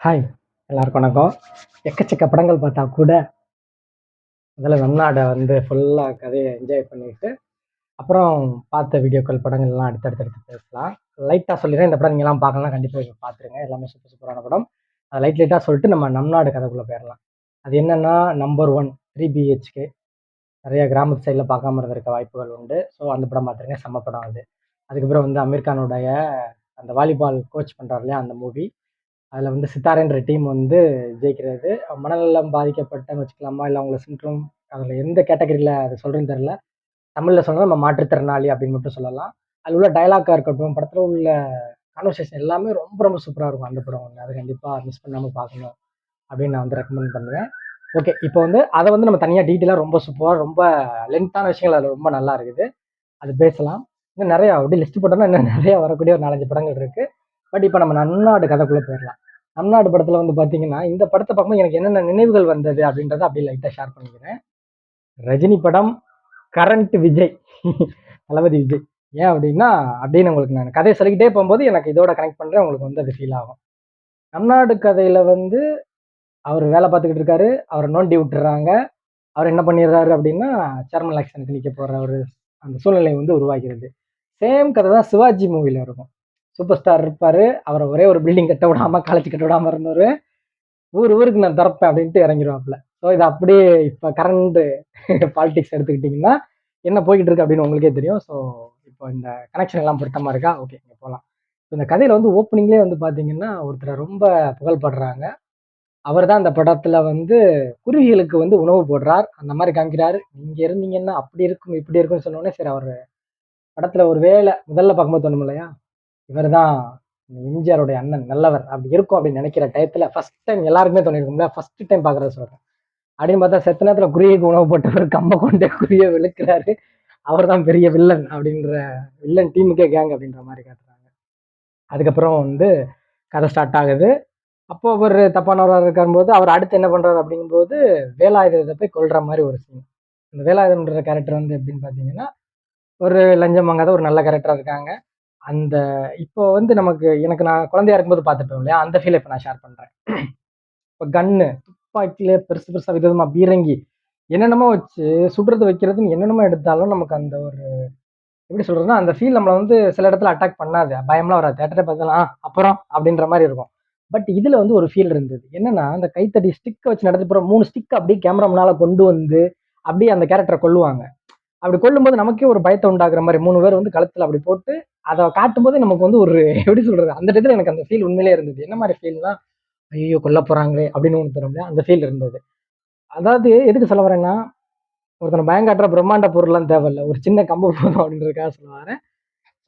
Hi எல்லாருக்கும் வணக்கம். எக்கச்சக்க படங்கள் பார்த்தா கூட முதல்ல வெம்நாடை வந்து ஃபுல்லாக கதையை என்ஜாய் பண்ணிட்டு அப்புறம் பார்த்த வீடியோக்கள் படங்கள்லாம் அடுத்தடுத்து எடுத்து பேசலாம் லைட்டாக சொல்லிடுறேன். இந்த படம் நீங்களாம் பார்க்கலாம் கண்டிப்பாக இப்போ பார்த்துருங்க. எல்லாமே சூப்பர் சூப்பரான படம். அதை லைட் லைட்டாக சொல்லிட்டு நம்ம நம்நாடு கதைக்குள்ளே போயிடலாம். அது என்னென்னா நம்பர் ஒன் த்ரீ பிஹெச்கே நிறைய கிராமத்து சைடில் பார்க்காம இருந்திருக்க வாய்ப்புகள் உண்டு. ஸோ அந்த படம் பார்த்துருங்க. செம்ம படம் அது. அதுக்கப்புறம் வந்து அமீர்கானுடைய அந்த வாலிபால் கோச் பண்ணுறாரு இல்லையா அந்த மூவி அதில் வந்து சித்தாரன்ற டீம் வந்து ஜெயிக்கிறது. மனநலம் பாதிக்கப்பட்டன்னு வச்சுக்கலாமா? இல்லை அவங்கள சின்ட்ரோம் அதில் எந்த கேட்டகரியில் அதை சொல்கிறேன்னு தெரில தமிழில் சொன்னால் நம்ம மாற்றுத்திறனாளி அப்படின்னு மட்டும் சொல்லலாம். அதில் உள்ள டைலாக்காக இருக்கட்டும் படத்தில் உள்ள கான்வர்சேஷன் எல்லாமே ரொம்ப ரொம்ப சூப்பராக இருக்கும் அந்த படம். வந்து அதை கண்டிப்பாக மிஸ் பண்ணாமல் பார்க்கணும் அப்படின்னு நான் வந்து ரெக்கமெண்ட் பண்ணுவேன். ஓகே இப்போ வந்து அதை வந்து நம்ம தனியாக டீட்டெயிலாக ரொம்ப சூப்பராக ரொம்ப லென்த்தான விஷயங்கள் அதில் ரொம்ப நல்லா இருக்குது. அது பேசலாம். இன்னும் நிறையா அப்படி லிஸ்ட் போட்டோம்னா இன்னும் நிறையா வரக்கூடிய ஒரு நாலஞ்சு படங்கள் இருக்குது பட் இப்போ நம்ம நன்னாடு கதைக்குள்ளே போயிடலாம் நம்நாடு படத்தில் வந்து பார்த்தீங்கன்னா இந்த படத்தை பார்க்கும்போது எனக்கு என்னென்ன நினைவுகள் வந்தது அப்படின்றத அப்படியே லைட்டாக ஷேர் பண்ணிக்கிறேன். ரஜினி படம் கரண்ட் விஜய். தளபதி விஜய். ஏன் அப்படின்னா அப்படின்னு உங்களுக்கு நான் கதையை சொல்லிக்கிட்டே போகும்போது எனக்கு இதோட கனெக்ட் பண்ணுறேன் உங்களுக்கு வந்து அது ஃபீல் ஆகும். நம்நாடு கதையில் வந்து அவர் வேலை பார்த்துக்கிட்டு இருக்காரு அவரை நோண்டி விட்டுறாங்க. அவர் என்ன பண்ணிடுறாரு அப்படின்னா சேர்மன் எலெக்ஷனுக்கு நிற்க போகிற ஒரு அந்த சூழ்நிலை வந்து உருவாகிறது. சேம் கதை தான் சிவாஜி மூவியில் இருக்கும். சூப்பர் ஸ்டார் இருப்பார். அவரை ஒரே ஒரு பில்டிங் கட்ட விடாமல் காலேஜ் கட்ட விடாமல் இருந்தவர். ஊர் ஊருக்கு நான் திறப்பேன் அப்படின்ட்டு இறங்கிடுவாப்புல ஸோ இது அப்படியே இப்போ கரண்ட் பாலிடிக்ஸ் எடுத்துக்கிட்டிங்கன்னா என்ன போய்கிட்டு இருக்கு அப்படின்னு உங்களுக்கே தெரியும். ஸோ இப்போ இந்த கனெக்ஷன் எல்லாம் பொருத்தமாக இருக்கா? ஓகே இங்கே போகலாம் இந்த கதையில் வந்து ஓப்பனிங்லேயே வந்து பார்த்தீங்கன்னா ஒருத்தர் ரொம்ப புகழ்படுறாங்க. அவர் தான் அந்த படத்தில் வந்து குருவிகளுக்கு வந்து உணவு போடுறார். அந்த மாதிரி காமிக்கிறார். நீங்கள் இருந்தீங்கன்னா அப்படி இருக்கும் இப்படி இருக்கும்னு சொன்னோடனே சரி அவர் படத்தில் ஒரு வேலை முதல்ல பார்க்கும்போது தோணும் இல்லையா இவர் தான் எம்ஜிஆருடைய அண்ணன் நல்லவர் அப்படி இருக்கும் அப்படின்னு நினைக்கிற டயத்தில் ஃபர்ஸ்ட் டைம் எல்லாருக்குமே தோணிருக்கும்ல? ஃபர்ஸ்ட் டைம் பார்க்குறத சொல்கிறேன் அப்படின்னு பார்த்தா செத்த நேரத்தில் குருவிக்கு உணவு போட்டவர் கம்ப கொண்டே குருவியை விழுக்கிறாரு. அவர் தான் பெரிய வில்லன் அப்படின்ற வில்லன் டீமுக்கே கேங் அப்படின்ற மாதிரி காட்டுறாங்க. அதுக்கப்புறம் வந்து கதை ஸ்டார்ட் ஆகுது. அப்போ அவர் தப்பானவராக இருக்கும்போது அவர் அடுத்து என்ன பண்ணுறாரு அப்படிங்கும்போது வேலாயுதத்தை போய் கொள்ற மாதிரி ஒரு சீன் அந்த வேலாயுதம்ன்ற கேரக்டர் வந்து எப்படின்னு பார்த்தீங்கன்னா ஒரு லஞ்சம் வாங்காத ஒரு நல்ல கேரக்டராக இருக்காங்க. அந்த இப்போ வந்து நமக்கு எனக்கு நான் குழந்தையா இருக்கும்போது பார்த்துட்டோம் இல்லையா? அந்த ஃபீலை இப்போ நான் ஷேர் பண்ணுறேன் இப்போ கன்னு துப்பாக்கியில பெருசு பெருசாக விதமா பீரங்கி என்னென்னமோ வச்சு சுடுறது வைக்கிறதுன்னு என்னென்னமோ எடுத்தாலும் நமக்கு அந்த ஒரு எப்படி சொல்றதுன்னா அந்த ஃபீல் நம்மளை வந்து சில இடத்துல அட்டாக் பண்ணாது. பயம்லாம் வராது. தேட்டரை பார்த்தாலாம் அப்புறம் அப்படின்ற மாதிரி இருக்கும். பட் இதுல வந்து ஒரு ஃபீல் இருந்தது. என்னன்னா அந்த கைத்தடி ஸ்டிக்கை வச்சு நடந்து போற மூணு ஸ்டிக் அப்படியே கேமரா முன்னால கொண்டு வந்து அப்படியே அந்த கேரக்டரை கொள்ளுவாங்க அப்படி கொல்லும்போது நமக்கே ஒரு பயத்தை உண்டாக்குற மாதிரி மூணு பேர் வந்து கழுத்தில் அப்படி போட்டு அதை காட்டும்போது நமக்கு வந்து ஒரு எப்படி சொல்றது? அந்த இடத்துல எனக்கு அந்த ஃபீல் உண்மையிலே இருந்தது. என்ன மாதிரி ஃபீல்னா ஐயோ கொல்ல போறாங்களே அப்படின்னு ஒன்று தரும் அந்த ஃபீல் இருந்தது. அதாவது எதுக்கு சொல்ல வரேன்னா ஒருத்தனை பயங்காட்டுற பிரம்மாண்ட பொருள்லாம் தேவையில்லை. ஒரு சின்ன கம்பு போதும் அப்படின்றதுக்காக சொல்ல வரேன்.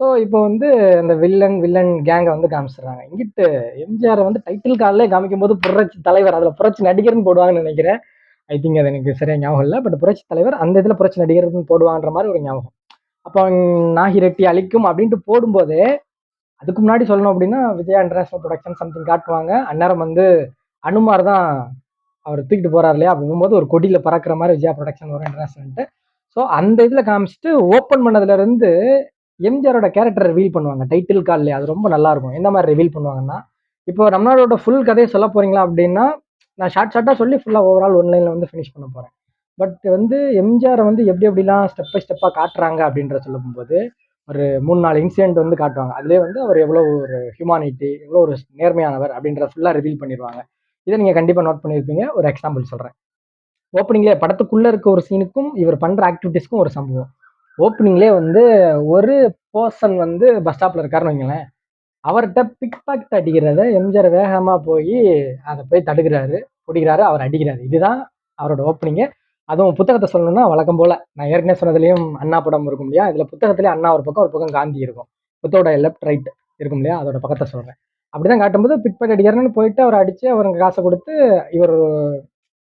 ஸோ இப்போ வந்து அந்த வில்லன் வில்லன் கேங்கை வந்து காமிச்சிடுறாங்க. இங்கிட்டு எம்ஜிஆர் வந்து டைட்டில் காலிலே காமிக்கும் போது புரட்சி தலைவர் அதில் புரட்சி நடிகர்னு போடுவாங்கன்னு நினைக்கிறேன். ஐ திங்க் அது எனக்கு சரியா ஞாபகம் இல்லை. பட் புரட்சி தலைவர் அந்த இதில் புரட்சி நடிகர்னு போடுவாங்கன்ற மாதிரி ஒரு ஞாபகம். அப்போ நாகிரெட்டி அழிக்கும் அப்படின்ட்டு போடும்போதே அதுக்கு முன்னாடி சொல்லணும் அப்படின்னா விஜயா இன்டர்நேஷனல் ப்ரொடக்ஷன் சம்திங் காட்டுவாங்க. அந்நேரம் வந்து அனுமார் தான் அவர் தூக்கிட்டு போறாரு இல்லையா? அப்படிங்கும்போது ஒரு கொடியில் பறக்கிற மாதிரி விஜயா ப்ரொடக்ஷன் வரும் இன்டர்நேஷனல்ட்டு ஸோ அந்த இதில் காமிச்சிட்டு ஓப்பன் பண்ணதுலேருந்து எம்ஜிஆரோட கேரக்டர் ரிவீல் பண்ணுவாங்க. டைட்டில் கால்லே அது ரொம்ப நல்லா இருக்கும். எந்த மாதிரி ரிவீல் பண்ணுவாங்கன்னா இப்போ நம்மளோட ஃபுல் கதையை சொல்ல போறீங்களா அப்படின்னா நான் ஷார்ட் ஷார்ட்டாக சொல்லி ஃபுல்லாக ஓவரால் ஒன்லைனில் வந்து ஃபினிஷ் பண்ண போகிறேன் பட் வந்து எம்ஜிஆரை வந்து எப்படி எப்படிலாம் ஸ்டெப் பை ஸ்டெப்பாக காட்டுறாங்க அப்படின்ற சொல்லும்போது ஒரு மூணு நாலு இன்சிடென்ட் வந்து காட்டுவாங்க. அதுலேயே வந்து அவர் எவ்வளோ ஒரு ஹியூமானிட்டி எவ்வளோ ஒரு நேர்மையானவர் அப்படின்ற ஃபுல்லாக ரிவீல் பண்ணிடுவாங்க. இதை நீங்கள் கண்டிப்பாக நோட் பண்ணியிருப்பீங்க. ஒரு எக்ஸாம்பிள் சொல்கிறேன் ஓப்பனிங்லேயே படத்துக்குள்ளே இருக்க ஒரு சீனுக்கும் இவர் பண்ணுற ஆக்டிவிட்டீஸ்க்கும் ஒரு சம்பவம். ஓப்பனிங்லேயே வந்து ஒரு பர்சன் வந்து பஸ் ஸ்டாப்பில் இருக்காருன்னு வைங்களேன். அவர்கிட்ட பிக் பாக்கெட் அடிக்கிறத எம்ஜிஆர் வேகமாக போய் அதை போய் தடுக்கிறாரு பிடிக்கிறாரு அவர் அடிக்கிறாரு. இதுதான் அவரோட ஓப்பனிங்கு அதுவும் புத்தகத்தை சொல்லணும்னா வழக்கம் போல். நான் ஏற்கனவே சொன்னதுலேயும் அண்ணா படம் இருக்கும் இல்லையா? இதில் புத்தகத்துலேயே அண்ணா ஒரு பக்கம் ஒரு பக்கம் காந்தி இருக்கும். புத்தகோட லெஃப்ட் ரைட் இருக்கும் இல்லையா? அதோட பக்கத்தை சொல்கிறேன் அப்படி தான் காட்டும்போது பிக் பாக்கெட் அடிக்கிறாருன்னு போயிட்டு அவர் அடித்து அவருக்கு காசை கொடுத்து இவர்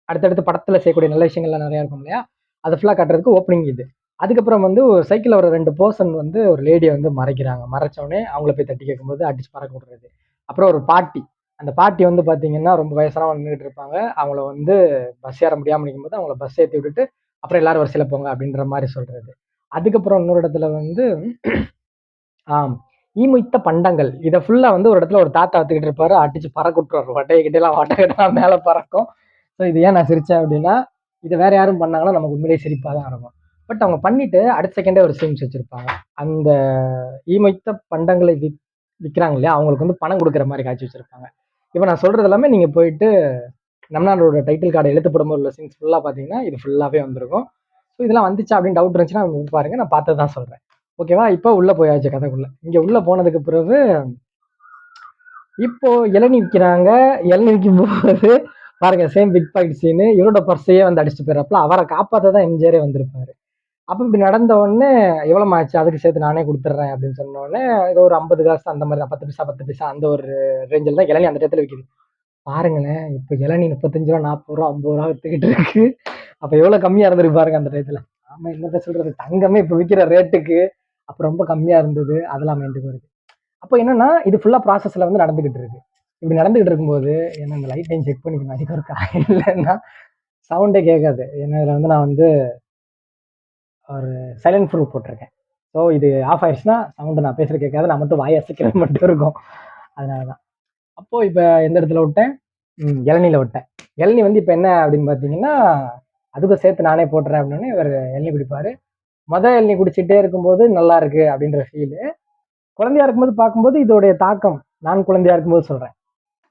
அடுத்தடுத்து படத்தில் செய்யக்கூடிய நல்ல விஷயங்கள்லாம் நிறையா இருக்கும் இல்லையா? அதை ஃபுல்லாக காட்டுறதுக்கு ஓப்பனிங் இது. அதுக்கப்புறம் வந்து ஒரு சைக்கிளில் ஒரு ரெண்டு பர்சன் வந்து ஒரு லேடியை வந்து மறைக்கிறாங்க. மறைச்சோடனே அவங்கள போய் தட்டி கேட்கும்போது அடிச்சு பறக்க விடுறது. அப்புறம் ஒரு பாட்டி. அந்த பாட்டி வந்து பார்த்தீங்கன்னா ரொம்ப வயசானவங்க நின்றுட்டு இருப்பாங்க. அவங்கள வந்து பஸ் ஏற முடியாமல் நிற்கும்போது அவங்கள பஸ் ஏற்றி விட்டுட்டு அப்புறம் எல்லாரும் வரிசையில் போங்க அப்படின்ற மாதிரி சொல்கிறது அதுக்கப்புறம் இன்னொரு இடத்துல வந்து ஆம் ஈமுய்த்த பண்டங்கள். இதை ஃபுல்லாக வந்து ஒரு இடத்துல ஒரு தாத்தா வத்துக்கிட்டு இருப்பாரு. அடிச்சு பறக்க விட்டுருவாரு வட்டைக்கிட்டலாம் வட்டை மேலே பறக்கும். ஸோ இது ஏன் நான் சிரித்தேன் அப்படின்னா இதை வேற யாரும் பண்ணாங்கன்னா நமக்கு உண்மையிலேயே சிரிப்பாக தான் இருக்கும். பட் அவங்க பண்ணிட்டு அடுத்த செகண்டே ஒரு சீன்ஸ் வச்சிருப்பாங்க. அந்த ஈமொய்த்த பண்டங்களை விக் விற்கிறாங்க இல்லையா? அவங்களுக்கு வந்து பணம் கொடுக்குற மாதிரி காய்ச்சி வச்சிருப்பாங்க. இப்போ நான் சொல்கிறது எல்லாமே நீங்கள் போயிட்டு நம்ம நாடோட டைட்டில் கார்டை எழுத்து போடும்போது உள்ள சீன்ஸ் ஃபுல்லாக பார்த்தீங்கன்னா இது ஃபுல்லாகவே வந்திருக்கும். ஸோ இதெல்லாம் வந்துச்சா அப்படின்னு டவுட் இருந்துச்சுன்னா பாருங்கள் நான் பார்த்து தான் சொல்கிறேன் ஓகேவா இப்போ உள்ளே போயாச்சு கதைக்குள்ளே. இங்கே உள்ளே போனதுக்கு பிறகு இப்போ இளநீ விற்கிறாங்க இளநி விற்கும் போது பாருங்க சேம் பிக் பாக்கெட் சீனு இவரோட பர்ஸையே வந்து அடிச்சுட்டு போயிடறப்பல. அவரை காப்பாற்ற தான் எம்ஜிஆரே வந்திருப்பாரு. அப்போ இப்படி நடந்த உடனே எவ்வளோ ஆச்சு அதுக்கு சேர்த்து நானே கொடுத்துட்றேன் அப்படின்னு சொன்னோடனே ஏதோ ஒரு ஐம்பது காசு அந்த மாதிரி தான் பத்து பைசா பத்து பைசா அந்த ஒரு ரேஞ்சில் தான் இளநீ அந்த இடத்துல விற்கிது பாருங்களேன் இப்போ இளநீ முப்பத்தஞ்சு ரூபா நாற்பது ரூபா ஐம்பது ரூபா வித்துக்கிட்டு இருக்கு. அப்போ எவ்வளோ கம்மியாக இருந்திருக்கு பாருங்க அந்த டயத்தில் ஆமாம் என்னத்த சொல்கிறது தங்கமே இப்போ விற்கிற ரேட்டுக்கு அப்போ ரொம்ப கம்மியாக இருந்தது அதெல்லாம் மைண்டுக்கு வருது. அப்போ என்னன்னா இது ஃபுல்லாக ப்ராசஸில் வந்து நடந்துக்கிட்டு இருக்கு. இப்படி நடந்துக்கிட்டு இருக்கும்போது என்ன இந்த லைட் டைம் செக் பண்ணிக்கணும் அதிகம் இருக்கா இல்லைன்னா சவுண்டே கேட்காது. ஏன்னா இதில் வந்து நான் வந்து ஒரு சைலண்ட் ப்ரூஃப் போட்டிருக்கேன். ஸோ இது ஆஃப் ஆயிடுச்சுன்னா சவுண்டு நான் பேசுறது கேட்காது. நான் மட்டும் வாய் அசைக்கிறது மட்டும் இருக்கும். அதனால தான் அப்போது இப்போ எந்த இடத்துல விட்டேன்? ம் இளநில விட்டேன். இளநீ வந்து இப்போ என்ன அப்படின்னு பார்த்தீங்கன்னா அதுக்கும் சேர்த்து நானே போட்டுறேன் அப்படின்னு இவர் இளநீ குடிப்பார். மொதல் இளநீ குடிச்சிட்டே இருக்கும்போது நல்லா இருக்கு அப்படின்ற ஃபீலு குழந்தையா இருக்கும்போது பார்க்கும்போது இதோடைய தாக்கம் நான் குழந்தையா இருக்கும்போது சொல்கிறேன்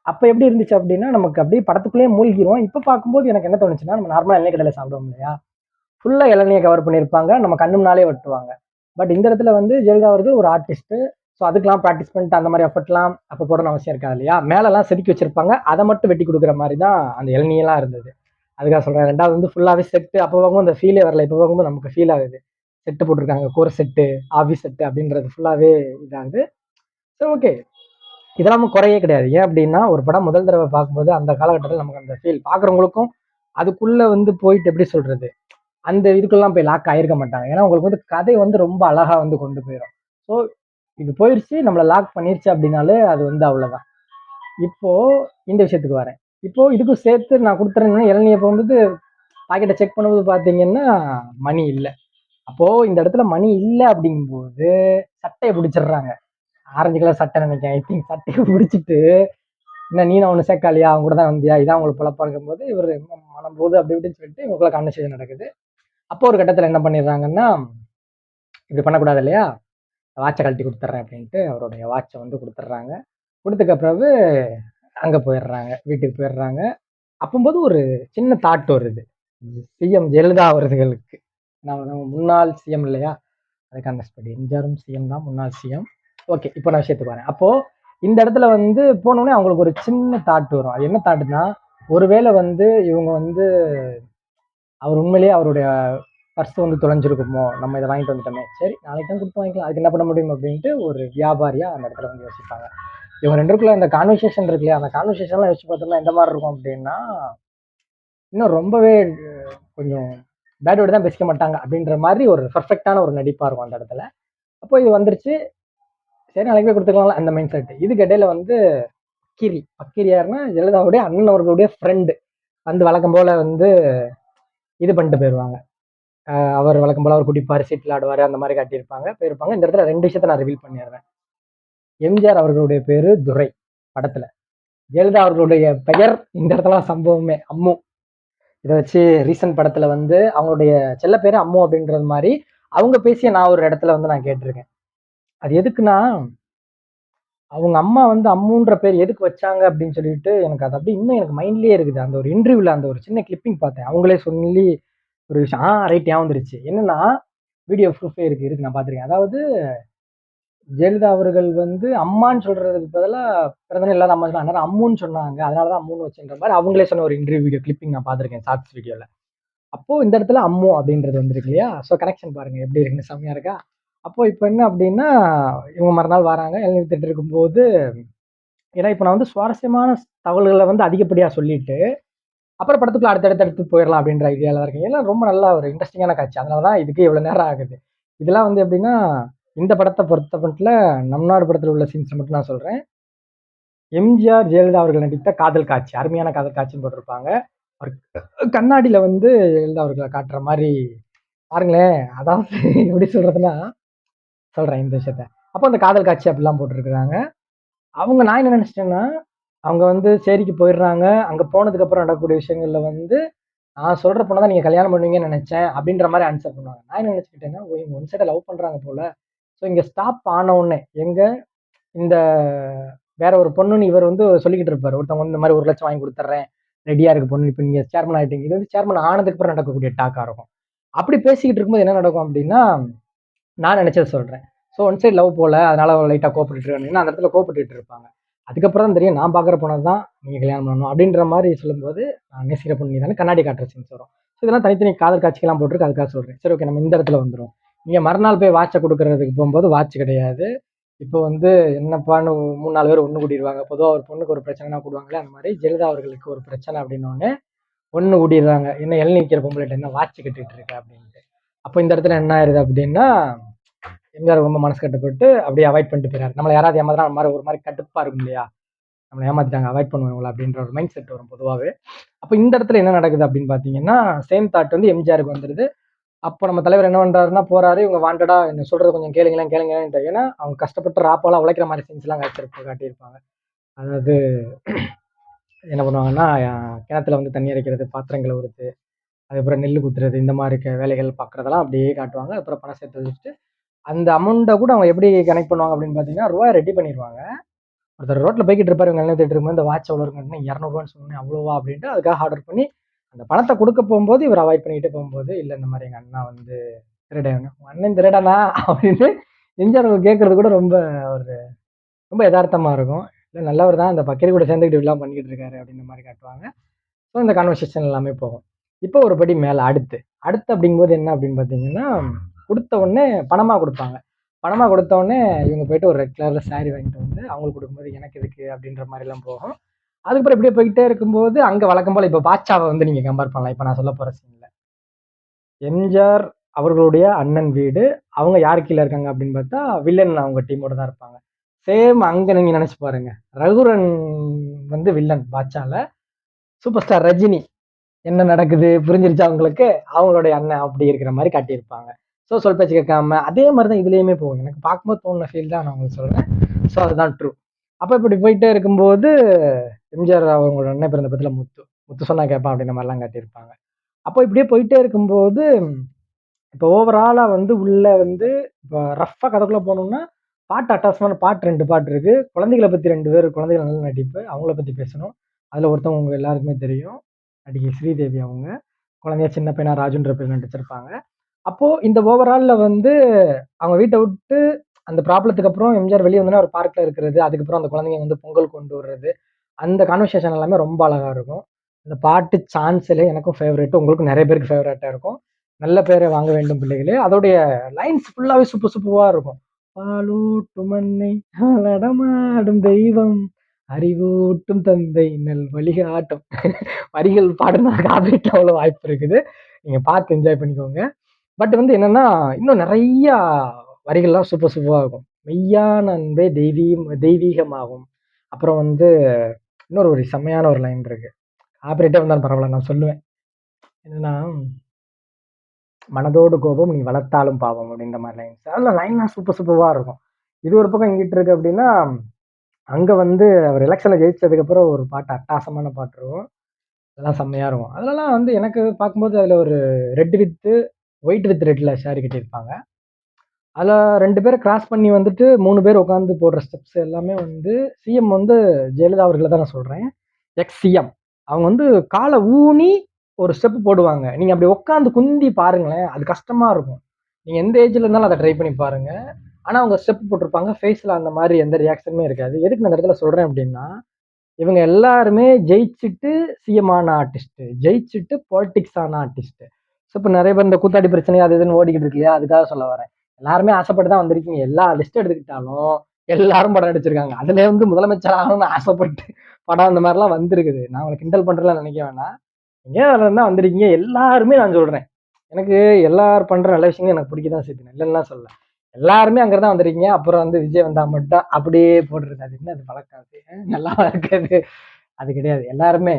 அப்போ எப்படி இருந்துச்சு அப்படின்னா நமக்கு அப்படியே படத்துக்குள்ளேயே மூழ்கிரும் இப்போ பார்க்கும்போது எனக்கு என்ன தோணுச்சுன்னா நம்ம நார்மலாக இளநீ கடையில் சாப்பிடுவோம் இல்லையா? ஃபுல்லாக இளநியை கவர் பண்ணியிருப்பாங்க. நம்ம கண்ணு முன்னாலே வெட்டுவாங்க. பட் இந்த இடத்துல வந்து ஜெயலலிதா அவர்கள் ஒரு ஆர்டிஸ்ட்டு ஸோ அதுக்கெலாம் ப்ராக்டிஸ் பண்ணிட்டு அந்த மாதிரி எஃபர்ட்லாம் அப்போ போடணும் அவசியம் இருக்காது இல்லையா? மேலெல்லாம் செதுக்கி வச்சிருப்பாங்க. அதை மட்டும் வெட்டி கொடுக்குற மாதிரி தான் அந்த இளநியெல்லாம் இருந்தது. அதுக்காக சொல்கிறேன் ரெண்டாவது வந்து ஃபுல்லாகவே செட்டு அப்போ பார்க்கும்போது அந்த ஃபீலே வரல. இப்போ பார்க்கும்போது நமக்கு ஃபீல் ஆகுது. செட்டு போட்டிருக்காங்க. கோர் செட்டு ஆஃபீஸ் செட்டு அப்படின்றது ஃபுல்லாகவே இதாகுது. சரி ஓகே இதெல்லாம் குறையே கிடையாது. ஏன் அப்படின்னா ஒரு படம் முதல் தடவை பார்க்கும்போது அந்த காலகட்டத்தில் நமக்கு அந்த ஃபீல் பார்க்குறவங்களுக்கும் அதுக்குள்ளே வந்து போயிட்டு எப்படி சொல்கிறது அந்த இதுக்கெல்லாம் போய் லாக் ஆயிருக்க மாட்டாங்க. ஏன்னா உங்களுக்கு வந்து கதை வந்து ரொம்ப அழகா வந்து கொண்டு போயிடும் ஸோ இது போயிடுச்சு நம்மளை லாக் பண்ணிருச்சு அப்படின்னாலே அது வந்து அவ்வளோதான் இப்போ இந்த விஷயத்துக்கு வரேன். இப்போ இதுக்கும் சேர்த்து நான் கொடுத்துறேன் இளநியை இப்போ வந்து பாக்கெட்டை செக் பண்ணும்போது பார்த்தீங்கன்னா மணி இல்லை. அப்போ இந்த இடத்துல மணி இல்லை அப்படிங்கும்போது சட்டையை பிடிச்சிடுறாங்க. ஆரஞ்சு கலர் சட்டை நினைக்கிறேன். ஐ திங்க் சட்டையை பிடிச்சிட்டு என்ன நீ நான் ஒன்று சேர்க்காலியா அவங்க கூட தான் வந்தியா? இதான் அவங்களுக்கு பழப்பாருக்கும் போது இவர் மனம் போது அப்படி இப்படின்னு சொல்லிட்டு இவங்களுக்குள்ள கான்வர்சேஷன் நடக்குது. அப்போ ஒரு கட்டத்தில் என்ன பண்ணிடுறாங்கன்னா இப்படி பண்ணக்கூடாது இல்லையா வாட்சை கழட்டி கொடுத்துட்றேன் அப்படின்ட்டு அவருடைய வாட்சை வந்து கொடுத்துட்றாங்க. கொடுத்துக்க பிறகு அங்கே போயிடுறாங்க வீட்டுக்கு போயிடுறாங்க. அப்போம்போது ஒரு சின்ன தாட் வருது. சிஎம் ஜெயலலிதா அவர்களுக்கு. நான் நம்ம முன்னாள் சிஎம் இல்லையா? அதுக்கான ஸ்பெடி எம்ஜிஆரும் சிஎம் தான் முன்னாள் சிஎம். ஓகே இப்போ நான் விஷயத்துக்கு வரேன். அப்போது இந்த இடத்துல வந்து போனோடனே அவங்களுக்கு ஒரு சின்ன தாட் வரும். அது என்ன தாட்டுனா ஒருவேளை வந்து இவங்க வந்து அவர் உண்மையிலேயே அவருடைய பர்ஸ் வந்து தொலைஞ்சிருக்குமோ? நம்ம இதை வாங்கிட்டு வந்துட்டோமே. சரி நாளைக்கு தான் கொடுத்து வாங்கிக்கலாம். அதுக்கு என்ன பண்ண முடியும் அப்படின்ட்டு ஒரு வியாபாரியாக அந்த இடத்துல வந்து யோசிப்பாங்க. இவங்க ரெண்டுக்குள்ள அந்த கான்வர்சேஷன் இருக்கு இல்லையா? அந்த கான்வர்சேஷன்லாம் யோசிச்சு பார்த்தோம்னா எந்த மாதிரி இருக்கும் அப்படின்னா இன்னும் ரொம்பவே கொஞ்சம் பேட் வேர்டு தான் பேசிக்க மாட்டாங்க அப்படின்ற மாதிரி ஒரு பர்ஃபெக்டான ஒரு நடிப்பாக இருக்கும் அந்த இடத்துல. அப்போ இது வந்துருச்சு. சரி நாளைக்கு கொடுத்துக்கலாம் அந்த மைண்ட் செட் இதுக்கு இடையில வந்து பக்கிரி பக்கிரி யாருன்னா ஜெயலலிதாவுடைய அண்ணன் அவர்களுடைய ஃப்ரெண்டு வந்து வழக்கம் போல வந்து இது பண்ணிட்டு போயிடுவாங்க அவர் வழக்கம் போல அவர் குடிப்பார் சீட்டில் ஆடுவார் அந்த மாதிரி காட்டியிருப்பாங்க போயிருப்பாங்க. இந்த இடத்துல ரெண்டு விஷயத்த நான் ரிவீல் பண்ணிடுறேன். எம்ஜிஆர் அவர்களுடைய பேர் துரை படத்தில். ஜெயலலிதா அவர்களுடைய பெயர் இந்த இடத்துல சம்பவமே அம்மு. இதை வச்சு ரீசன்ட் படத்தில் வந்து அவங்களுடைய செல்ல பேர் அம்மு அப்படின்றது மாதிரி அவங்க பேசிய நான் ஒரு இடத்துல வந்து நான் கேட்டிருக்கேன். அது எதுக்குன்னா அவங்க அம்மா வந்து அம்முன்ற பேர் எதுக்கு வச்சாங்க அப்படின்னு சொல்லிட்டு எனக்கு அது அப்படியே இன்னும் எனக்கு மைண்ட்லேயே இருக்குது. அந்த ஒரு இன்டர்வியூல அந்த ஒரு சின்ன கிளிப்பிங் பார்த்தேன். அவங்களே சொல்லி ஒரு விஷயம் ஆ ரைட் ஞாபகம் வந்துருச்சு. என்னன்னா வீடியோ ப்ரூஃபே இருக்கு இருக்கு நான் பார்த்துருக்கேன். அதாவது ஜெயலலிதா அவர்கள் வந்து அம்மான்னு சொல்றதுக்கு பதிலாக பிறந்தனே இல்லாத அம்மா சொன்னாங்க அதனால அம்முன்னு சொன்னாங்க. அதனால தான் அம்முன்னு வச்சுன்ற மாதிரி அவங்களே சொன்ன ஒரு இன்டர்வியூ வீடியோ கிளிப்பிங் நான் பார்த்துருக்கேன் ஷார்ட்ஸ் வீடியோவில் அப்போது இந்த இடத்துல அம்மு அப்படின்றது வந்துருக்கு இல்லையா? ஸோ கனெக்ஷன் பாருங்கள் எப்படி இருக்குன்னு செம்மையா இருக்கா? அப்போ இப்போ என்ன அப்படின்னா இவங்க மறுநாள் வராங்க இளநீர் திட்டு இருக்கும்போது ஏன்னா இப்போ நான் வந்து சுவாரஸ்யமான தகவல்களை வந்து அதிகப்படியாக சொல்லிட்டு அப்புறம் படத்துக்குள்ள அடுத்தடுத்து அடுத்து போயிடலாம் அப்படின்ற ஐடியாவில் தான் இருக்கேன். ரொம்ப நல்ல ஒரு இன்ட்ரெஸ்டிங்கான காட்சி. அதனால தான் இதுக்கு இவ்வளோ நேரம் ஆகுது. இதெல்லாம் வந்து எப்படின்னா இந்த படத்தை பொறுத்த மட்டும் நம் நாடு படத்தில் உள்ள சீன்ஸ் மட்டும் நான் சொல்கிறேன் எம்ஜிஆர் ஜெயலலிதா அவர்கள் நடித்த காதல் காட்சி அருமையான காதல் காட்சின்னு போட்டிருப்பாங்க. அவர் கண்ணாடியில் வந்து ஜெயலலிதா அவர்களை காட்டுற மாதிரி பாருங்களேன் அதாவது எப்படி சொல்கிறதுனா சொல்கிறேன் இந்த விஷயத்த. அப்போ அந்த காதல் காட்சி அப்படிலாம் போட்டிருக்கிறாங்க. அவங்க நான் என்ன நினச்சிட்டேன்னா அவங்க வந்து சேரிக்கு போயிடுறாங்க. அங்கே போனதுக்கப்புறம் நடக்கக்கூடிய விஷயங்களில் வந்து நான் சொல்கிற பொண்ணை தான் நீங்கள் கல்யாணம் பண்ணுவீங்கன்னு நினச்சேன் அப்படின்ற மாதிரி ஆன்சர் பண்ணுவாங்க. நான் என்ன நினச்சிக்கிட்டேன்னா ஓ இவங்க ஒன் சைடை லவ் பண்ணுறாங்க போல். ஸோ இங்கே ஸ்டாப் ஆன உடனே எங்கே இந்த வேற ஒரு பொண்ணுன்னு இவர் வந்து சொல்லிக்கிட்டு இருப்பார். ஒருத்தவங்க வந்து இந்த மாதிரி ஒரு லட்சம் வாங்கி கொடுத்துட்றேன். ரெடியாக இருக்கு பொண்ணு இப்போ நீங்கள் சேர்மன் ஆகிட்டீங்க இது வந்து சேர்மன் ஆனதுக்கு அப்புறம் நடக்கக்கூடிய டாக்காக இருக்கும். அப்படி பேசிக்கிட்டு இருக்கும்போது என்ன நடக்கும் அப்படின்னா நான் நினச்சது சொல்கிறேன் ஸோ ஒன் சைடு லவ் போல அதனால லைட்டாக கோப்பிட்டு அந்த இடத்துல கோப்பிட்டு இருப்பாங்க. அதுக்கப்புறம் தான் தெரியும் நான் பார்க்குற பொண்ணு தான் நீங்கள் கல்யாணம் பண்ணணும் அப்படின்ற மாதிரி சொல்லும்போது நான் நேசிக்கிற பொண்ணு தானே கண்ணாடி காட்டுற சீன்ஸ் வரும். ஸோ இதெல்லாம் தனித்தனி காதல் காட்சிக்கெல்லாம் போட்டிருக்கு அதுக்காக சொல்கிறேன் சரி ஓகே நம்ம இந்த இடத்துல வந்துடும் நீங்கள் மறுநாள் போய் வாட்சை கொடுக்குறதுக்கு போகும்போது வாட்ச் கிடையாது. இப்போ வந்து என்னப்பான்னு மூணு நாலு பேர் ஒன்று கூட்டிடுவாங்க பொதுவாக ஒரு பொண்ணுக்கு ஒரு பிரச்சனைனா கூடுவாங்களே அந்த மாதிரி ஜெயலலிதா அவர்களுக்கு ஒரு பிரச்சனை அப்படின்னு ஒன்று கூட்டிடுறாங்க என்ன எள்ளி நிற்கிற என்ன வாட்ச் கட்டிட்டு இருக்க அப்படின்ட்டு. அப்போ இந்த இடத்துல என்ன ஆயிருது அப்படின்னா எம்ஜிஆர் ரொம்ப மனசு கட்டுப்பட்டு அப்படியே அவாய்ட் பண்ணிட்டு போயிறாரு. நம்மளை யாராவது ஏமாத்தினா அந்த மாதிரி ஒரு மாதிரி கடுப்பாக இருக்கும் இல்லையா? நம்மளை ஏமாத்திட்டாங்க அவாய்ட் பண்ணுவாங்களா அப்படின்ற ஒரு மைண்ட் செட் வரும் பொதுவாகவே அப்போ இந்த இடத்துல என்ன நடக்குது அப்படின்னு பார்த்தீங்கன்னா சேம் தாட் வந்து எம்ஜிஆருக்கு வந்துடுது அப்போ நம்ம தலைவர் என்ன பண்ணுறாருன்னா போறாரு இவங்க வாண்டடா என்ன சொல்றது கொஞ்சம் கேளுங்களேன் கேளுங்களேன் ஏன்னா அவங்க கஷ்டப்பட்டு ராப்பாலாம் உழைக்கிற மாதிரி சீன்ஸ்லாம் காட்டிருப்ப காட்டியிருப்பாங்க. அதாவது என்ன பண்ணுவாங்கன்னா கிணத்துல வந்து தண்ணி அரைக்கிறது பாத்திரம் கழுவுறது அதுக்கப்புறம் நெல் குத்துறது இந்த மாதிரி க- வேலைகள் பார்க்குறதெல்லாம் அப்படியே காட்டுவாங்க. அப்புறம் பணம் சேர்த்து வச்சுட்டு அந்த அமௌண்ட்டை கூட அவங்க எப்படி கனெக்ட் பண்ணுவாங்க அப்படின்னு பார்த்தீங்கன்னா ரூபாய் ரெடி பண்ணிடுவாங்க ஒருத்தர் ரோட்டில் போய்கிட்டு இருப்பார் இவங்க என்ன தேட்டு இருக்கும்போது இந்த வாட்ச் எவ்வளோ இருக்குன்னு இரநூறுவான்னு சொன்னேன் அவ்வளோவா அப்படின்ட்டு அதுக்காக ஆர்டர் பண்ணி அந்த பணத்தை கொடுக்க போகும்போது இவர் அவாய்ட் பண்ணிக்கிட்டு போகும்போது இல்லை இந்த மாதிரி எங்கள் அண்ணா வந்து திருடன் உங்கள் அண்ணன் திருடனா? அப்படின்னு எம்ஜிஆர் கேட்குறது கூட ரொம்ப ஒரு ரொம்ப யதார்த்தமாக இருக்கும். இல்லை நல்லவர் தான் அந்த பக்கரி கூட சேர்ந்துக்கிட்டு இப்படிலாம் பண்ணிக்கிட்டு இருக்காரு அப்படின்ற மாதிரி காட்டுவாங்க. ஸோ இந்த கான்வர்சேஷன் எல்லாமே போகும். இப்போ ஒரு படி மேலே அடுத்து. அடுத்து அப்படிங்கும்போது என்ன அப்படின்னு பார்த்தீங்கன்னா கொடுத்த உடனே பணமாக கொடுப்பாங்க. பணமாக கொடுத்த உடனே இவங்க போயிட்டு ஒரு ரெட் கலரில் saree வாங்கிட்டு வந்து அவங்களுக்கு கொடுக்கும்போது எனக்கு எதுக்கு அப்படின்ற மாதிரிலாம் போகும். அதுக்கப்புறம் இப்படியே போய்கிட்டே இருக்கும்போது அங்கே வழக்கம் போல் இப்போ பாட்சாவை வந்து நீங்கள் கம்பேர் பண்ணலாம். இப்போ நான் சொல்ல போகிற சீனில் எம்ஜிஆர் அவர்களுடைய அண்ணன் வீடு அவங்க யார் கீழே இருக்காங்க அப்படின்னு பார்த்தா வில்லன் அவங்க டீமோட தான் இருப்பாங்க. சேம் அங்கே நீங்கள் நினச்சி பாருங்க. ரகுரன் வந்து வில்லன் பாட்சாவில் சூப்பர் ஸ்டார் ரஜினி. என்ன நடக்குது? புரிஞ்சிருச்சா அவங்களுக்கு அவங்களுடைய அண்ணன் அப்படி இருக்கிற மாதிரி காட்டியிருப்பாங்க. ஸோ சொல் பேச்சு கேட்காம அதே மாதிரி தான் இதுலேயுமே போகும். எனக்கு பார்க்கும்போது தோணுன ஃபீல் தான் நான் உங்களுக்கு சொல்கிறேன் ஸோ அதுதான் ட்ரூ அப்போ இப்படி போயிட்டே இருக்கும்போது எம்ஜிஆர் அவங்களோட அண்ணன் பிறந்த பத்தில் முத்து. முத்து சொன்னா கேட்பான் அப்படின்ற மாதிரிலாம் காட்டியிருப்பாங்க. அப்போ இப்படியே போயிட்டே இருக்கும்போது இப்போ ஓவராலாக வந்து உள்ளே வந்து இப்போ ரஃப்பாக கதைக்குள்ளே போகணுன்னா பாட்டு அட்டாச்மெண்ட் பாட்டு ரெண்டு பாட்டு இருக்குது குழந்தைகளை பற்றி ரெண்டு பேர் குழந்தைகள் நல்ல நடிப்பு அவங்கள பற்றி பேசணும். அதில் ஒருத்தவங்க உங்கள் எல்லாருக்குமே தெரியும். நடிகை ஸ்ரீதேவி அவங்க. குழந்தைய சின்ன பையனா ராஜுன்ற பேர் நடிச்சிருப்பாங்க. அப்போ இந்த ஓவராலில் வந்து அவங்க வீட்டை விட்டு அந்த ப்ராப்ளத்துக்கு அப்புறம் எம்ஜிஆர் வெளியே வந்து ஒரு பார்க்கில் இருக்கிறது அதுக்கப்புறம் அந்த குழந்தைங்க வந்து பொங்கல் கொண்டு வர்றது அந்த கான்வர்சேஷன் எல்லாமே ரொம்ப அழகாக இருக்கும். இந்த பாட்டு சான்ஸில் எனக்கும் ஃபேவரேட் உங்களுக்கும் நிறைய பேருக்கு ஃபேவரேட்டாக இருக்கும். நல்ல பேரை வாங்க வேண்டும் பிள்ளைகளே. அதோடைய லைன்ஸ் ஃபுல்லாகவே சூப்பர் சுப்புவாக இருக்கும். பாலூட்டு மண்ணை நடமாடும் தெய்வம். அறிவூட்டும் தந்தை நல் வழிகாட்டும் வரிகள் பாடுனா காப்பிட்டு அவ்வளோ வாய்ப்பு இருக்குது. நீங்கள் பார்த்து என்ஜாய் பண்ணிக்கோங்க. பட் வந்து என்னென்னா இன்னும் நிறையா வரிகள்லாம் சூப்பர் சூப்பராக இருக்கும். மெய்யான அன்பே தெய்வீம் தெய்வீகமாகும். அப்புறம் வந்து இன்னொரு ஒரு செம்மையான ஒரு லைன் இருக்கு. ஆப்ரேட்டே வந்தாலும் பரவாயில்ல நான் சொல்லுவேன். என்னன்னா மனதோடு கோபம் நீ வளர்த்தாலும் பாவம் அப்படின்ற மாதிரி லைன்ஸ் அதில் லைன்லாம் சூப்பர் சூப்பராக இருக்கும். இது ஒரு பக்கம் எங்கிட்டு இருக்கு அப்படின்னா அங்கே வந்து அவர் எலெக்ஷனில் ஜெயிச்சதுக்கப்புறம் ஒரு பாட்டு அட்டாசமான பாட்டு இருக்கும். அதெல்லாம் செம்மையாக இருக்கும். அதெல்லாம் வந்து எனக்கு பார்க்கும்போது அதில் ஒரு ரெட் வித்து ஒயிட் வித் ரெட்டில் ஷேரி கட்டியிருப்பாங்க. அதில் ரெண்டு பேரை கிராஸ் பண்ணி வந்துட்டு மூணு பேர் உட்காந்து போடுற ஸ்டெப்ஸ் எல்லாமே வந்து சிஎம் வந்து ஜெயலலிதா அவர்களை தான் நான் சொல்கிறேன் எக்ஸ் சிஎம் அவங்க வந்து காலை ஊனி ஒரு ஸ்டெப் போடுவாங்க. நீங்கள் அப்படி உட்காந்து குந்தி பாருங்களேன் அது கஷ்டமாக இருக்கும். நீங்கள் எந்த ஏஜில் இருந்தாலும் அதை ட்ரை பண்ணி பாருங்கள் ஆனால் அவங்க ஸ்டெப் போட்டிருப்பாங்க. ஃபேஸில் அந்த மாதிரி எந்த ரியாக்ஷனுமே இருக்காது. எதுக்கு நான் இந்த இடத்துல சொல்கிறேன் அப்படின்னா இவங்க எல்லாருமே ஜெயிச்சுட்டு சிஎம் ஆன ஆர்டிஸ்ட்டு ஜெயிச்சுட்டு பாலிட்டிக்ஸ் ஆன ஆர்டிஸ்ட்டு ஸோ இப்போ நிறைய பேர் இந்த கூத்தாடி பிரச்சனை அது இதுன்னு ஓடிக்கிட்டு இருக்கு இல்லையா? அதுக்காக சொல்ல வரேன். எல்லாருமே ஆசைப்பட்டு தான் வந்திருக்கீங்க. எல்லா லிஸ்ட் எடுத்துக்கிட்டாலும் எல்லாரும் படம் நடிச்சிருக்காங்க. அதுல வந்து முதலமைச்சர் ஆகணும்னு ஆசைப்பட்டு படம் அந்த மாதிரிலாம் வந்திருக்குது. நான் உங்களை கிண்டல் பண்றதுலாம் நினைக்க வேணாம். எங்கேயோ தான் வந்திருக்கீங்க. எல்லாருமே நான் சொல்றேன். எனக்கு எல்லாரும் பண்ற நல்ல விஷயங்களும் எனக்கு பிடிக்க தான் செய்யுது இல்லைன்னா சொல்ல எல்லாருமே அங்கே தான் வந்திருக்கீங்க. அப்புறம் வந்து விஜய் வந்தா மட்டும் அப்படியே போட்டிருக்காது அது என்ன அது பழக்கம் அது? நல்லா இருக்காது அது கிடையாது. எல்லாருமே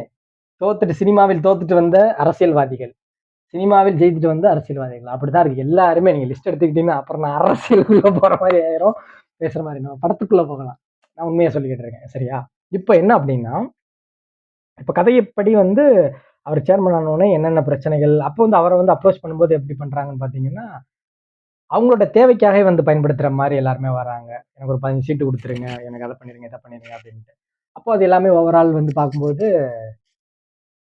தோத்துட்டு சினிமாவில் தோத்துட்டு வந்த அரசியல்வாதிகள். சினிமாவில் ஜெயித்துட்டு வந்த அரசியல்வாதிகள். அப்படிதான் இருக்கு. எல்லாருமே நீங்க லிஸ்ட் எடுத்துக்கிட்டீங்கன்னா அப்புறம் நான் அரசியலுக்குள்ள போற மாதிரி ஆயிரும். பேசுற மாதிரி நம்ம படத்துக்குள்ள போகலாம். நான் உண்மையாக சொல்லிக்கிட்டு இருக்கேன். சரியா? இப்போ என்ன அப்படின்னா இப்போ கதையப்படி வந்து அவர் சேர்மன் ஆனோடனே என்னென்ன பிரச்சனைகள் அப்போ வந்து அவரை வந்து அப்ரோச் பண்ணும்போது எப்படி பண்ணுறாங்கன்னு பார்த்தீங்கன்னா அவங்களோட தேவைக்காக வந்து பயன்படுத்துகிற மாதிரி எல்லாருமே வராங்க. எனக்கு ஒரு பதினஞ்சு சீட்டு கொடுத்துருங்க எனக்கு அதை பண்ணிடுங்க இதை பண்ணிடுங்க அப்படின்ட்டு. அப்போ அது எல்லாமே ஓவரால் வந்து பார்க்கும்போது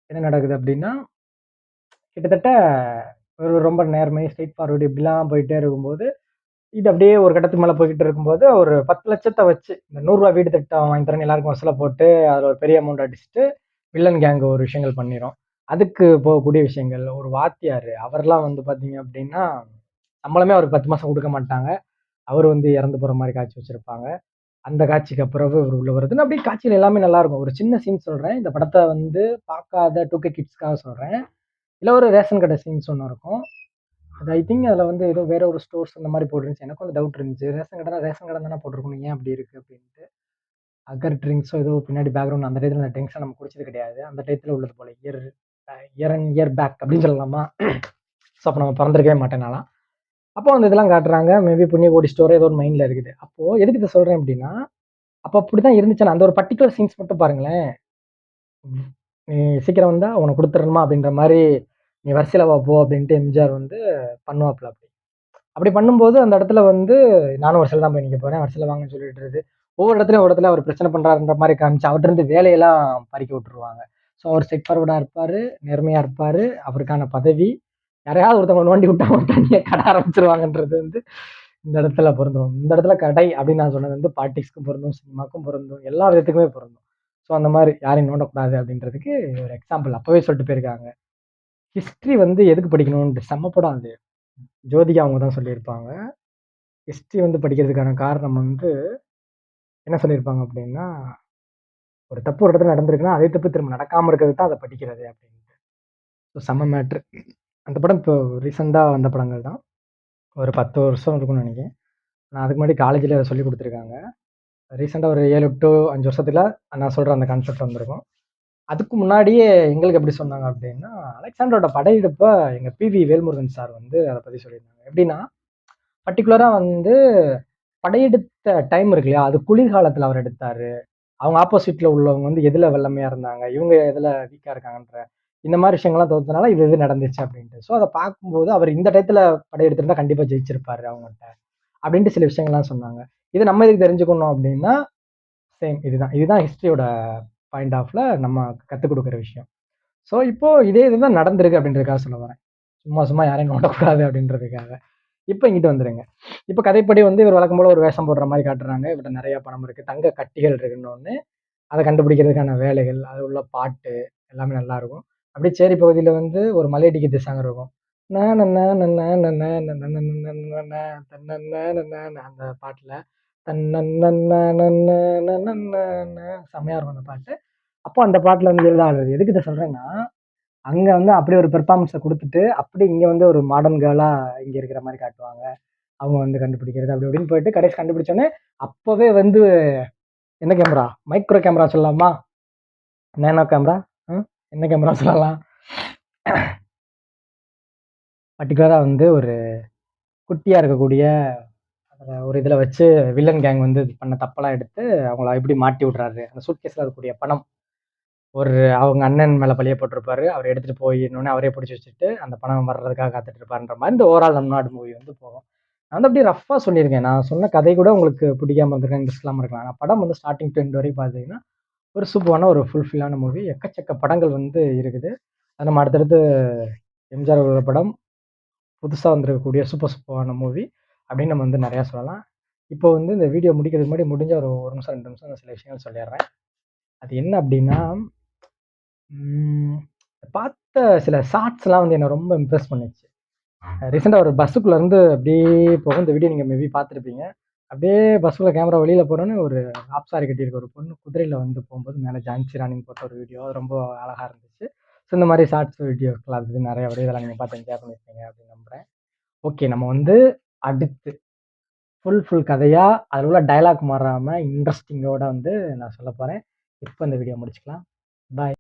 என்ன நடக்குது அப்படின்னா கிட்டத்தட்ட ஒரு ரொம்ப நேர்மை ஸ்ட்ரெயிட் ஃபார்வர்டு இப்படிலாம் போயிட்டே இருக்கும்போது இது அப்படியே ஒரு கட்டத்துக்கு மேலே போய்கிட்டு இருக்கும்போது ஒரு பத்து லட்சத்தை வச்சு இந்த நூறுரூவா வீடு திட்டம் வாங்கி தரேன் எல்லாருக்கும் வசூல போட்டு அதில் ஒரு பெரிய அமௌண்ட் அடிச்சுட்டு வில்லன் கேங் ஒரு விஷயங்கள் பண்ணிடும் அதுக்கு போகக்கூடிய விஷயங்கள் ஒரு வாத்தியார் அவர்லாம் வந்து பார்த்தீங்க அப்படின்னா சம்பளமே அவருக்கு பத்து மாதம் கொடுக்க மாட்டாங்க. அவர் வந்து இறந்து போகிற மாதிரி காட்சி வச்சுருப்பாங்க. அந்த காட்சிக்கு அப்புறம் இவர் உள்ள வருதுன்னு அப்படியே காட்சியில் எல்லாமே நல்லா இருக்கும். ஒரு சின்ன சீன் சொல்கிறேன் இந்த படத்தை வந்து பார்க்காத டூ கே கிட்ஸ்க்காக சொல்கிறேன் இல்லை ஒரு ரேஷன் கடை சீன்ஸ் ஒன்று இருக்கும். அது ஐ திங்க் அதில் வந்து ஏதோ வேற ஒரு ஸ்டோர்ஸ் அந்த மாதிரி போட்டுருந்துச்சு. எனக்கும் அந்த டவுட் இருந்துச்சு. ரேஷன் கடை ரேஷன் கடை தானே போட்டிருக்கணும். ஏன் அப்படி இருக்குது அப்படின்ட்டு. அகர் ட்ரிங்க்ஸோ ஏதோ பின்னாடி பேக்ரவுண்ட் அந்த டயத்தில் அந்த ட்ரிங்க்ஸை நம்ம குடிச்சது கிடையாது. அந்த டயத்தில் உள்ளது போல். Year year and year back அப்படின்னு சொல்லலாமா? ஸோ அப்போ நம்ம பிறந்திருக்கவே மாட்டேனாலாம் அப்போ அந்த இதெல்லாம் காட்டுறாங்க. மேபி புண்ணிய கோடி ஸ்டோர் ஏதோ ஒரு மைண்டில் இருக்குது. அப்போது எதுக்கு இதை சொல்கிறேன் அப்படின்னா அப்போ அப்படி தான் இருந்துச்சு அந்த ஒரு பர்டிகுலர் சீன்ஸ் மட்டும் பாருங்களேன். நீ சீக்கிரம் வந்தால் உனக்கு கொடுத்துடணுமா அப்படின்ற மாதிரி நீ வரிசையில் வா போ அப்படின்ட்டு எம்ஜிஆர் வந்து பண்ணுவாப்பில் அப்படி. அப்படி பண்ணும்போது அந்த இடத்துல வந்து நானும் வரிசையில் தான் போய் நிற்க போகிறேன் வரிசையில் வாங்கன்னு சொல்லிட்டு ஒவ்வொரு இடத்துலையும் ஒரு இடத்துல அவர் பிரச்சனை பண்ணுறாருன்ற மாதிரி காமிச்சு அவர்கிட்ட வேலையெல்லாம் பறிக்க விட்டுருவாங்க. ஸோ அவர் செட் ஃபார்வர்டாக இருப்பார் நேர்மையாக இருப்பார் அவருக்கான பதவி யாரையாவது ஒருத்தவங்க நோண்டி விட்டாங்க தண்ணியை கட ஆரம்பிச்சிருவாங்கன்றது வந்து இந்த இடத்துல பொருந்தும். இந்த இடத்துல கடை அப்படின்னு நான் சொன்னது வந்து பாலிடிக்ஸ்க்கும் பொருந்தும் சினிமாக்கும் பொருந்தும் எல்லா விதத்துக்குமே பொருந்தும். ஸோ அந்த மாதிரி யாரையும் நோண்டக்கூடாது அப்படின்றதுக்கு ஒரு எக்ஸாம்பிள் அப்போவே சொல்லிட்டு போயிருக்காங்க. ஹிஸ்ட்ரி வந்து எதுக்கு படிக்கணும்னு செம்ம படம் அது. ஜோதிகா அவங்க தான் சொல்லியிருப்பாங்க. ஹிஸ்ட்ரி வந்து படிக்கிறதுக்கான காரணம் வந்து என்ன சொல்லியிருப்பாங்க அப்படின்னா ஒரு தப்பு ஒரு இடத்துல நடந்திருக்குன்னா அதே தப்பு திரும்ப நடக்காமல் இருக்கிறது தான் அதை படிக்கிறது அப்படின்ட்டு. ஸோ செம்ம மேட்ரு அந்த படம் இப்போ ரீசெண்டாக வந்த படங்கள் தான். ஒரு பத்து வருஷம் இருக்கும்னு நினைக்கிறேன். நான் அதுக்கு முன்னாடி காலேஜில் அதை சொல்லி கொடுத்துருக்காங்க. ரீசெண்டாக ஒரு ஏழு டு அஞ்சு வருஷத்தில் நான் சொல்கிற அந்த கான்செப்ட் வந்திருக்கும். அதுக்கு முன்னாடியே எங்களுக்கு எப்படி சொன்னாங்க அப்படின்னா அலெக்சாண்டரோட படையெடுப்பை எங்கள் பிவி வேல்முருகன் சார் வந்து அதை பற்றி சொல்லியிருந்தாங்க. எப்படின்னா பர்டிகுலராக வந்து படையெடுத்த டைம் இருக்கு இல்லையா அது குளிர்காலத்தில் அவர் எடுத்தார். அவங்க ஆப்போசிட்டில் உள்ளவங்க வந்து எதில் வெள்ளமையாக இருந்தாங்க இவங்க எதில் வீக்காக இருக்காங்கன்ற இந்த மாதிரி விஷயங்கள்லாம் தோத்தனால இது இது நடந்துச்சு அப்படின்ட்டு. ஸோ அதை பார்க்கும்போது அவர் இந்த டயத்தில் படையெடுத்திருந்தா கண்டிப்பாக ஜெயிச்சிருப்பாரு அவங்கள்ட்ட அப்படின்ட்டு சில விஷயங்கள்லாம் சொன்னாங்க. இது நம்ம இதுக்கு தெரிஞ்சுக்கணும் அப்படின்னா சேம் இதுதான். இதுதான் ஹிஸ்ட்ரியோட பாயிண்ட் ஆஃப்ல நம்ம கற்றுக் கொடுக்குற விஷயம். ஸோ இப்போ இதே இதுதான் நடந்திருக்கு அப்படின்றதுக்காக சொல்ல வரேன். சும்மா சும்மா யாரையும் நோண்டக்கூடாது அப்படின்றதுக்காக. இப்போ இங்கிட்டு வந்துருங்க. இப்போ கதைப்படி வந்து இவர் வழக்கம் போல ஒரு வேஷம் போடுற மாதிரி காட்டுறாங்க. இவர்கிட்ட நிறைய பணம் இருக்கு. தங்க கட்டிகள் இருக்குன்னு ஒன்று அதை கண்டுபிடிக்கிறதுக்கான வேலைகள் அது உள்ள பாட்டு எல்லாமே நல்லாயிருக்கும் அப்படியே சேரி பகுதியில் வந்து ஒரு மலையடிக்கு திசாங்க இருக்கும் அந்த பாட்டில் செம்மையாக இருக்கும் அந்த பாட்டு அப்போ அந்த பாட்டில் வந்து எழுத ஆடுறது எதுக்கு இதை சொல்கிறேன்னா அங்கே வந்து அப்படியே ஒரு பெர்ஃபார்மன்ஸை கொடுத்துட்டு அப்படி இங்கே வந்து ஒரு மாடர்ன் கேர்ளாக இங்கே இருக்கிற மாதிரி காட்டுவாங்க அவங்க வந்து கண்டுபிடிக்கிறது அப்படி அப்படின்னு போயிட்டு கடைசி கண்டுபிடிச்சோன்னே அப்போவே வந்து என்ன கேமரா மைக்ரோ கேமரா சொல்லலாமா நேனோ கேமரா ம் என்ன கேமரா சொல்லலாம்? பர்டிகுலராக வந்து ஒரு குட்டியாக இருக்கக்கூடிய அதில் ஒரு இதில் வச்சு வில்லன் கேங் வந்து இது பண்ண தப்பெல்லாம் எடுத்து அவங்கள எப்படி மாட்டி விட்றாரு? அந்த சூட்கேஸில் இருக்கக்கூடிய பணம். ஒரு அவங்க அண்ணன் மேலே பழிய போட்டிருப்பாரு. அவர் எடுத்துகிட்டு போய் இன்னொன்னே அவரே பிடிச்சி வச்சுட்டு அந்த பணம் வர்றதுக்காக காத்துட்டு இருப்பாருன்ற மாதிரி இந்த ஓவரால் நம் நாடு மூவி வந்து போகும். நான் வந்து அப்படியே ரஃப்பாக சொல்லியிருக்கேன். நான் சொன்ன கதை கூட உங்களுக்கு பிடிக்காம இருந்திருக்கேன் இன்ட்ரெஸ்ட் இருக்கலாம். ஆனால் படம் வந்து ஸ்டார்டிங் டு எண்ட் வரைக்கும் பார்த்தீங்கன்னா ஒரு சூப்பரான ஒரு ஃபுல்ஃபில்லான மூவி எக்கச்சக்க படங்கள் வந்து இருக்குது. அது நம்ம அடுத்தடுத்து எம்ஜிஆர் அவரோட படம் புதுசாக வந்திருக்கக்கூடிய சூப்பர் சூப்பரான மூவி அப்படின்னு நம்ம வந்து நிறையா சொல்லலாம். இப்போ வந்து இந்த வீடியோ முடிக்கிறதுக்கு முன்னாடி முடிஞ்ச ஒரு ஒரு நிமிஷம் ரெண்டு நிமிஷம் நான் சில விஷயங்கள் சொல்லிடுறேன். அது என்ன அப்படின்னா பார்த்த சில ஷார்ட்ஸ்லாம் வந்து என்னை ரொம்ப இம்ப்ரெஸ் பண்ணுச்சு. ரீசெண்டாக ஒரு பஸ்ஸுக்குள்ள இருந்து அப்படியே போகும். இந்த வீடியோ நீங்கள் மேபி பார்த்துருப்பீங்க. அப்படியே பஸ்ஸில் கேமரா வெளியில் போகிறோன்னு ஒரு ஆப்சாரி கட்டியிருக்க ஒரு பொண்ணு குதிரையில் வந்து போகும்போது மேலே ஜான்சி ராணின்னு போட்ட ஒரு வீடியோ ரொம்ப அழகாக இருந்துச்சு. ஸோ இந்த மாதிரி ஷார்ட்ஸ் வீடியோஸ்லாம் அது நிறைய வீடியோ இதெல்லாம் நீங்கள் பார்த்து என்ஜாய் பண்ணியிருப்பீங்க அப்படின்னு நம்புகிறேன் ஓகே நம்ம வந்து அடுத்து ஃபுல் ஃபுல் கதையாக அதில் உள்ள டைலாக் மாறாமல் இன்ட்ரெஸ்டிங்கோட வந்து நான் சொல்ல போகிறேன் இப்போ இந்த வீடியோ முடிச்சுக்கலாம். பாய்